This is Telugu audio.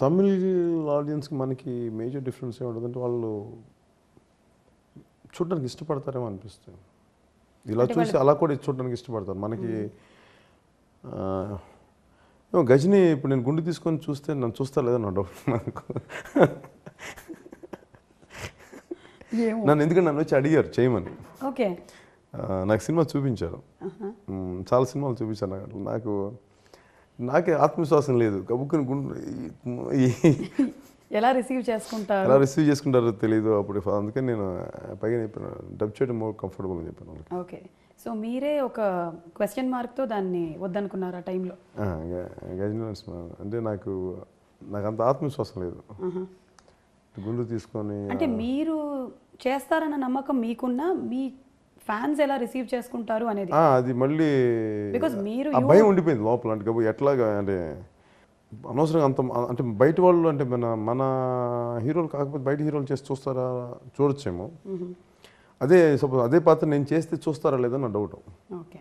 తమిళ్ ఆడియన్స్కి మనకి మేజర్ డిఫరెన్స్ ఏముంటుందంటే వాళ్ళు చూడడానికి ఇష్టపడతారేమో అనిపిస్తుంది. ఇలా చూసి అలా కూడా చూడడానికి ఇష్టపడతారు. మనకి గజని ఇప్పుడు నేను గుండు తీసుకొని చూస్తే నన్ను చూస్తా లేదా నా డౌట్ నాకు. నన్ను ఎందుకంటే నన్ను వచ్చి అడిగారు చేయమని. ఓకే. నాకు సినిమా చూపించారు. చాలా సినిమాలు చూపించారు నాకు. నాకు ఆత్మవిశ్వాసం లేదు. కబుక్కుని ఎలా రిసీవ్ చేసుకుంటారు? ఎలా రిసీవ్ చేసుకుంటారో తెలియదు అప్పుడు. అందుకని నేను పైగా చెప్పాను డబ్ చేయడం మోర్ కంఫర్టబుల్ అని చెప్పాను వాళ్ళకి. ఓకే సో మీరే ఒక క్వశ్చన్ మార్క్తో దాన్ని వద్దనుకున్నారు ఆ టైంలో అంటే నాకు నాకు అంత ఆత్మవిశ్వాసం లేదు. ఆహా. గుండు తీసుకొని అంటే మీరు చేస్తారన్న నమ్మకం మీకున్నా మీ ఫ్యాన్స్ ఎలా రిసీవ్ చేసుకుంటారు అనేది. అది మళ్ళీ Because మీరు భయం ఉండిపోయింది లోపల. అంటే ఎట్లాగా అంటే అనవసరంగా అంత అంటే బయట వాళ్ళు అంటే మన మన హీరోలు కాకపోతే బయట హీరోలు చేసి చూస్తారా చూడొచ్చేమో. అదే సపోజ్ అదే పాత్ర నేను చేస్తే చూస్తారా లేదా నా డౌట్. ఓకే.